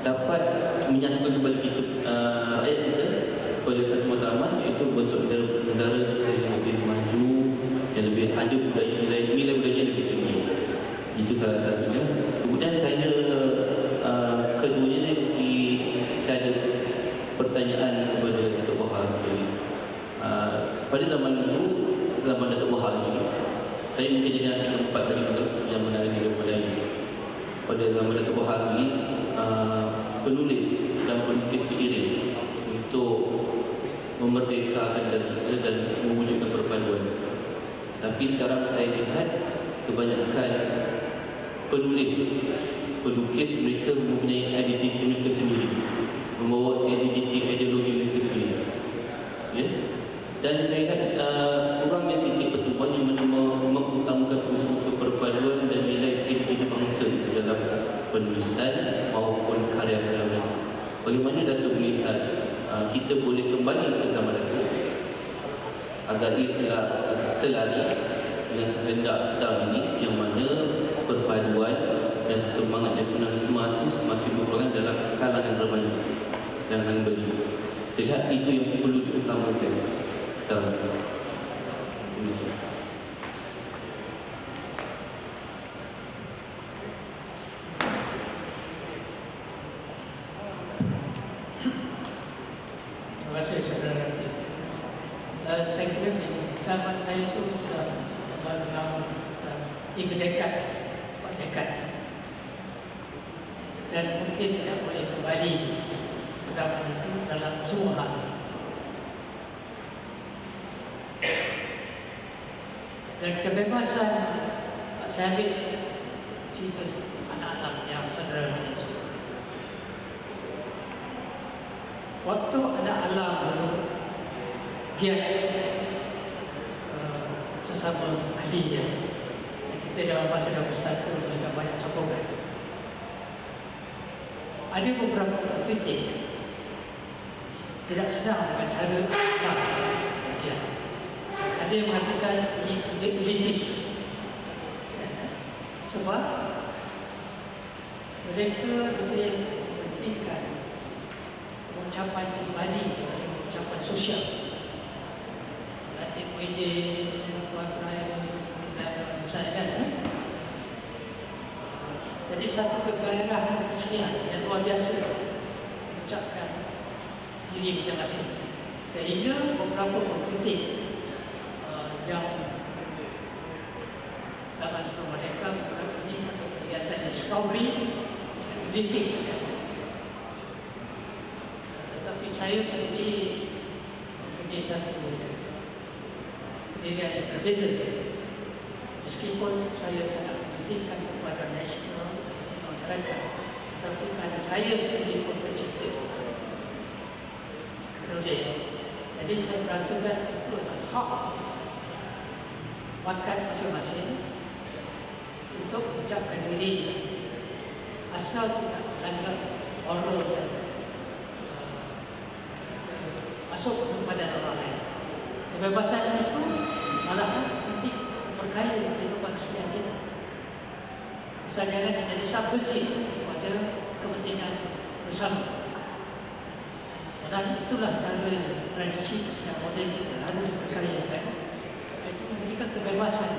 dapat menyatukan kembali kita uh, rakyat kita kepada satu matlamat iaitu bentuk negara, negara kita yang lebih maju yang lebih ada budaya nilai nilai budaya lebih tinggi. Itu salah satunya. Kemudian saya uh, keduanya dari segi saya ada pertanyaan kepada Datuk Bahar sendiri. Uh, pada zaman dulu zaman Datuk Bahar ini saya mungkin generasi keempat betul yang menangani daripada ini pada zaman Datuk Bahar ini uh, penulis dan pelukis seiring untuk memerdekakan diri kita dan mewujudkan perpaduan. Tapi sekarang saya lihat kebanyakan penulis pelukis mereka mempunyai identiti mereka sendiri membawa identiti ideologi mereka sendiri. Ya? Dan saya lihat uh, kurangnya titik pertemuan yang mana mengutamakan unsur-unsur penulisan maupun karya-karya bagaimana Datuk melihat uh, kita boleh kembali ke zaman itu agar ia selari dengan kehendak sekarang ini yang mana perpaduan dan semangat nasionalisme itu semakin berkurang dalam kalangan remaja dan belia. Saya lihat itu yang perlu diutamakan sekarang. Terima kasih. Terima kasih saudara. Uh, saya kira begini, zaman saya itu sudah dalam uh, tiga dekad, empat dekad. Dan mungkin tidak boleh kembali ke zaman itu dalam semua hal. Dan kebebasan saya ambil cerita anak-anak yang saudara ini Waktu ada alam dulu uh, sesama ahli dia. Dan kita dalam masa dalam pustaka dengan banyak sokongan. Ada beberapa kritik. Tidak senang dengan cara dia. Ada yang mengatakan ini kritik elitis. Sebab mereka lebih pentingkan ucapan pribadi ucapan sosial. Nanti meja kuat raya saya misalnya kan eh? Jadi satu kegairahan kesenian yang luar biasa ucapkan diri masing-masing. Sehingga beberapa pengkritik uh, yang zaman sebelum merdeka menganggap ini satu kegiatan yang snobbery dan elitis. Tetapi saya sendiri mempunyai satu pendirian yang berbeza. Meskipun saya sangat mementingkan kepada nasional masyarakat tetapi kerana saya sendiri pun pencipta penulis jadi saya merasakan itu adalah hak bakat masing-masing untuk mengucapkan diri asal tidak melanggar moral dan masuk kesempadan orang lain. Kebebasan itu malah penting berkaya kehidupan kesehatan kita. Asal jangan menjadi subversif pada kepentingan bersama. Dan itulah cara tradisi kesehatan modern kita harus diperkayakan. Itu memberikan kebebasan